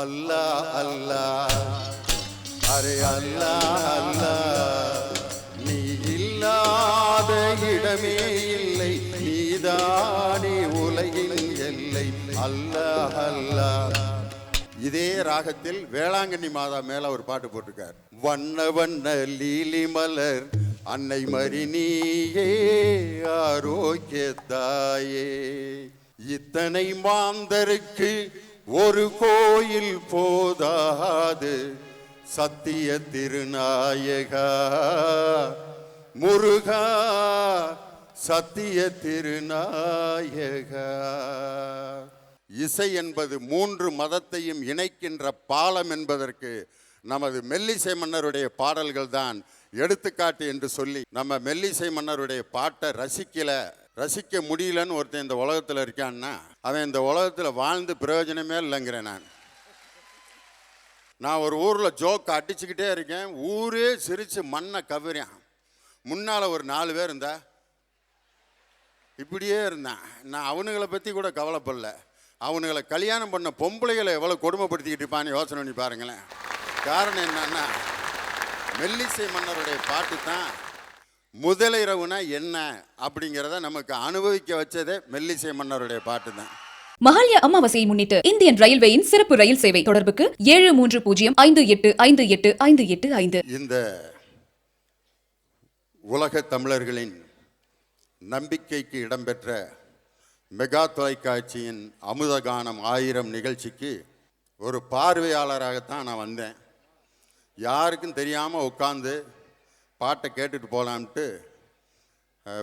அல்லாஹ் அல்லாஹ் அரே அல்லாஹ் அல்லாஹ் நீ இல்லாத இடமே இல்லை. நீதானே உலகின் எல்லை. அல்லாஹ் அல்லாஹ் இதே ராகத்தில் வேளாங்கண்ணி மாதா மேல ஒரு பாட்டு போட்டிருக்கார். வண்ண வண்ண லீலி மலர் அன்னை மறினியே ஆரோக்கியத்தாயே ஆரோக்கிய தாயே. இத்தனை மாந்தருக்கு ஒரு கோயில் போதாது சத்திய திருநாயகா. முருகா சத்திய திருநாயகா. இசை என்பது மூன்று மதத்தையும் இணைக்கின்ற பாலம் என்பதற்கு நமது மெல்லிசை மன்னருடைய பாடல்கள் தான் எடுத்துக்காட்டு என்று சொல்லி நம்ம மெல்லிசை மன்னருடைய பாட்டை ரசிக்கல. ரசிக்க முடியலன்னு ஒருத்தன் இந்த உலகத்தில் இருக்கான்னா அவன் இந்த உலகத்தில் வாழ்ந்து பிரயோஜனமே இல்லைங்கிறேன் நான். நான் ஒரு ஊரில் ஜோக் அடிச்சுக்கிட்டே இருக்கேன் ஊரே சிரித்து மண்ணை கவுறேன் முன்னால் ஒரு நாலு பேர் இருந்தா இப்படியே இருந்தான். நான் அவனுங்களை பற்றி கூட கவலைப்படல. அவனுங்களை கல்யாணம் பண்ண பொம்பளைகளை எவ்வளோ கொடுமைப்படுத்திக்கிட்டு இருப்பான்னு யோசனை பண்ணி பாருங்களேன். காரணம் என்னன்னா மெல்லிசை மன்னருடைய பாட்டு தான் முதலிரவுனா என்ன அப்படிங்கிறத நமக்கு அனுபவிக்க வச்சதே மெல்லிசை மன்னருடைய பாட்டு தான் மகாலய அமாவாசையை முன்னிட்டு இந்தியன் ரயில்வேயின் சிறப்பு ரயில் சேவை தொடர்புக்கு ஏழு மூன்று பூஜ்ஜியம் ஐந்து எட்டு ஐந்து எட்டு ஐந்து எட்டு ஐந்து. இந்த உலக தமிழர்களின் நம்பிக்கைக்கு இடம்பெற்ற மெகா தொலைக்காட்சியின் அமுதகானம் ஆயிரம் நிகழ்ச்சிக்கு ஒரு பார்வையாளராகத்தான் நான் வந்தேன். யாருக்கும் தெரியாமல் உட்காந்து பாட்டை கேட்டுட்டு போகலான்ட்டு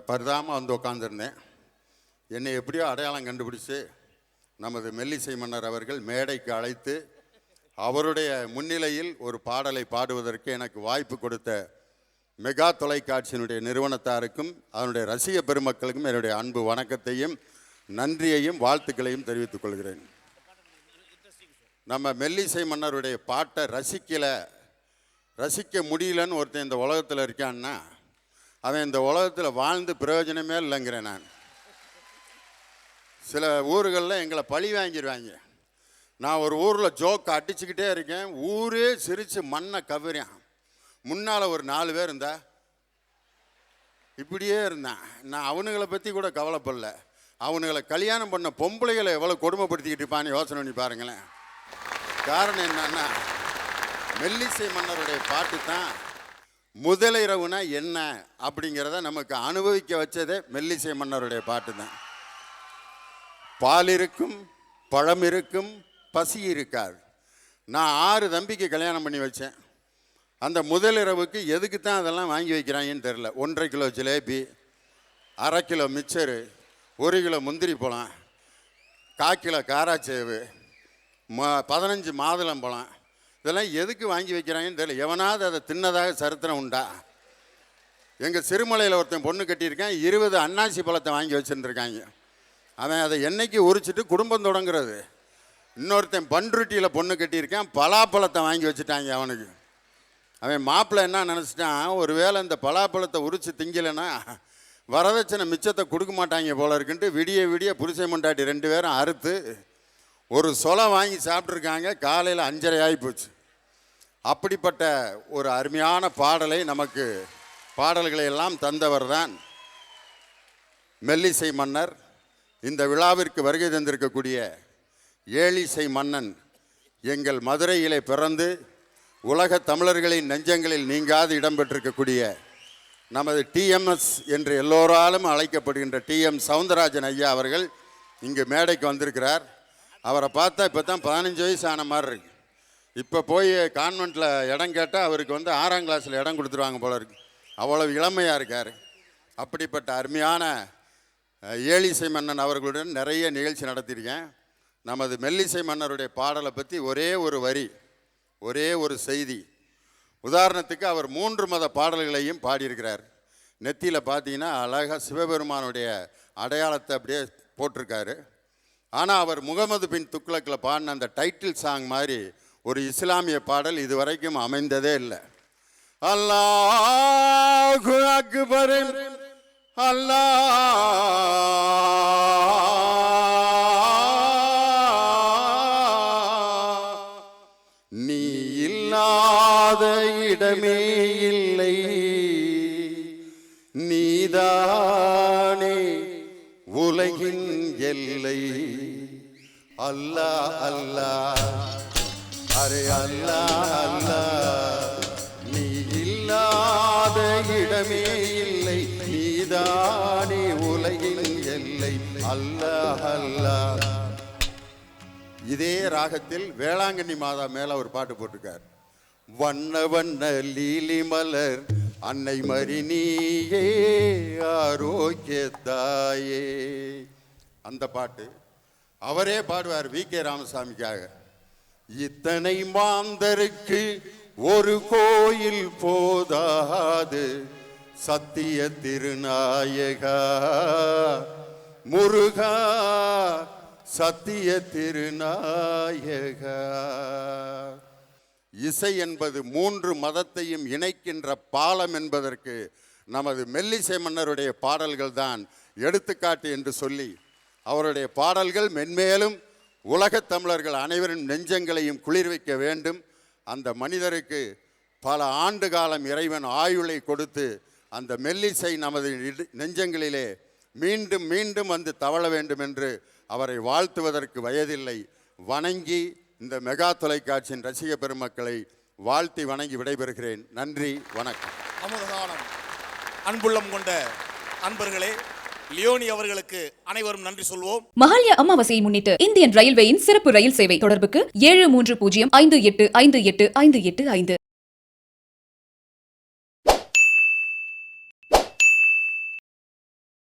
பரிதாமல் வந்து உட்காந்துருந்தேன் என்னை எப்படியோ அடையாளம் கண்டுபிடிச்சு நமது மெல்லிசை மன்னர் அவர்கள் மேடைக்கு அழைத்து அவருடைய முன்னிலையில் ஒரு பாடலை பாடுவதற்கு எனக்கு வாய்ப்பு கொடுத்த மெகா தொலைக்காட்சியினுடைய நிறுவனத்தாருக்கும் அதனுடைய ரசிக பெருமக்களுக்கும் என்னுடைய அன்பு வணக்கத்தையும் நன்றியையும் வாழ்த்துக்களையும் தெரிவித்துக் கொள்கிறேன். நம்ம மெல்லிசை மன்னருடைய பாட்டை ரசிக்கலை ரசிக்க முடியலன்னு ஒருத்தன் இந்த உலகத்தில் இருக்கான்னா அவன் இந்த உலகத்தில் வாழ்ந்து பிரயோஜனமே இல்லைங்கிறேன் நான். சில ஊர்களில் எங்களை பழி வாங்கிடுவாங்க நான் ஒரு ஊரில் ஜோக் அடிச்சுக்கிட்டே இருக்கேன் ஊரே சிரித்து மண்ணை கவுறேன். முன்னால் ஒரு நாலு பேர் இருந்தா இப்படியே இருந்தான். நான் அவனுங்களை பற்றி கூட கவலைப்படல. அவனுங்களை கல்யாணம் பண்ண பொம்பளைகளை எவ்வளோ கொடுமைப்படுத்திக்கிட்டு இருப்பான்னு யோசனை பண்ணி பாருங்களேன். காரணம் என்னன்னா மெல்லிசை மன்னருடைய பாட்டு தான் முதலிரவுனா என்ன அப்படிங்கிறத நமக்கு அனுபவிக்க வச்சதே மெல்லிசை மன்னருடைய பாட்டு தான். பால் இருக்கும் பழம் இருக்கும் பசி இருக்காது. நான் ஆறு தம்பிக்கு கல்யாணம் பண்ணி வச்சேன். அந்த முதலிரவுக்கு எதுக்கு தான் அதெல்லாம் வாங்கி வைக்கிறாங்கன்னு தெரில ஒன்றரை கிலோ ஜிலேபி அரை கிலோ மிச்சரு ஒரு கிலோ முந்திரி பழம் கால் கிலோ காராச்சேவு ம பதினஞ்சு மாதுளம்பழம் இதெல்லாம் எதுக்கு வாங்கி வைக்கிறாங்கன்னு தெரியல. எவனாவது அதை தின்னதாக சரித்திரம் உண்டா? எங்கள் சிறுமலையில் ஒருத்தன் பொண்ணு கட்டியிருக்கேன். இருபது அன்னாசி பழத்தை வாங்கி வச்சுருந்துருக்காங்க. அவன் அதை என்னைக்கு உரிச்சிட்டு குடும்பம் தொடங்குறது? இன்னொருத்தன் பன்ருட்டியில் பொண்ணு கட்டியிருக்கேன். பலாப்பழத்தை வாங்கி வச்சுட்டாங்க அவனுக்கு. அவன் மாப்பிள்ளை என்ன நினச்சிட்டான்? ஒருவேளை இந்த பலாப்பழத்தை உரிச்சு திங்கலைன்னா வரதட்சணை மிச்சத்தை கொடுக்க மாட்டாங்க போல இருக்குன்ட்டு விடிய விடிய புருஷை மண்டாட்டி ரெண்டு பேரும் அறுத்து ஒரு சொலை வாங்கி சாப்பிட்ருக்காங்க காலையில் அஞ்சரை ஆகி போச்சு. அப்படிப்பட்ட ஒரு அருமையான பாடலை நமக்கு பாடல்களை எல்லாம் தந்தவர் தான் மெல்லிசை மன்னர். இந்த விழாவிற்கு வருகை தந்திருக்கக்கூடிய ஏழிசை மன்னன் எங்கள் மதுரையிலே பிறந்து உலக தமிழர்களின் நெஞ்சங்களில் நீங்காது இடம்பெற்றிருக்கக்கூடிய நமது டிஎம்எஸ் என்று எல்லோராலும் அழைக்கப்படுகின்ற டிஎம் சவுந்தரராஜன் ஐயா அவர்கள் இங்கு மேடைக்கு வந்திருக்கிறார். அவரை பார்த்தா இப்போ தான் பதினஞ்சு வயசு ஆன மாதிரி இருக்கு. இப்போ போய் கான்வெண்ட்டில் இடம் கேட்டால் அவருக்கு வந்து ஆறாம் கிளாஸில் இடம் கொடுத்துருவாங்க போல இருக்கு. அவ்வளவு இளமையாக இருக்கார். அப்படிப்பட்ட அருமையான ஏழிசை மன்னன் அவர்களுடன் நிறைய நிகழ்ச்சி நடத்தியிருக்கேன். நமது மெல்லிசை மன்னருடைய பாடலை பற்றி ஒரே ஒரு வரி ஒரே ஒரு செய்தி. உதாரணத்துக்கு அவர் மூன்று மத பாடல்களையும் பாடியிருக்கிறார். நெத்தியில் பார்த்தீங்கன்னா அழகாக சிவபெருமானுடைய அடையாளத்தை அப்படியே போட்டிருக்காரு. ஆனால் அவர் முகமது பின் துக்ளக்கில் பாடின அந்த டைட்டில் சாங் மாதிரி ஒரு இஸ்லாமிய பாடல் இதுவரைக்கும் அமைந்ததே இல்லை. அல்லாஹு அக்பர் அல்லாஹ் இல்லாத இடமே இல்லை. உலகின் எல்லை. அல்லாஹ் அல்லாஹ் அரே அல்லாஹ் அல்லா. நீ இல்லாத இடமே இல்லை. நீதானே உலகின் எல்லை. அல்லாஹ் அல்லாஹ் இதே ராகத்தில் வேளாங்கண்ணி மாதா மேல ஒரு பாட்டு போட்டிருக்கார். வண்ண வண்ண லீலி மலர் அன்னை மறினியே ஆரோக்கியத்தாயே தாயே. அந்த பாட்டு. அவரே பாடுவார் வி. கே. ராமசாமிக்காக. இத்தனை மாந்தருக்கு ஒரு கோயில் போதாது. சத்திய திருநாயகா. முருகா சத்திய திருநாயகா. இசை என்பது மூன்று மதத்தையும் இணைக்கின்ற பாலம் என்பதற்கு நமது மெல்லிசை மன்னருடைய பாடல்கள் தான் எடுத்துக்காட்டு என்று சொல்லி அவருடைய பாடல்கள் மென்மேலும் உலகத் தமிழர்கள் அனைவரின் நெஞ்சங்களையும் குளிர் வைக்க வேண்டும். அந்த மனிதருக்கு பல ஆண்டு காலம் இறைவன் ஆயுளை கொடுத்து அந்த மெல்லிசை நமது இடு- நெஞ்சங்களிலே மீண்டும் மீண்டும் வந்து தவழ வேண்டும் என்று அவரை வாழ்த்துவதற்கு வயதில்லை. வணங்கி இந்த மெகா தொலைக்காட்சியின் ரசிக பெருமக்களை வாழ்த்தி வணங்கி விடைபெறுகிறேன். நன்றி வணக்கம். அமுதகானம். அன்புள்ளம் கொண்ட அன்பர்களே லியோனி அவர்களுக்கு அனைவரும் நன்றி சொல்வோம். மகாலய அமாவாசையை முன்னிட்டு இந்தியன் ரயில்வேயின் சிறப்பு ரயில் சேவை தொடர்புக்கு ஏழு மூன்று பூஜ்ஜியம் ஐந்து எட்டு ஐந்து எட்டு ஐந்து எட்டு ஐந்து.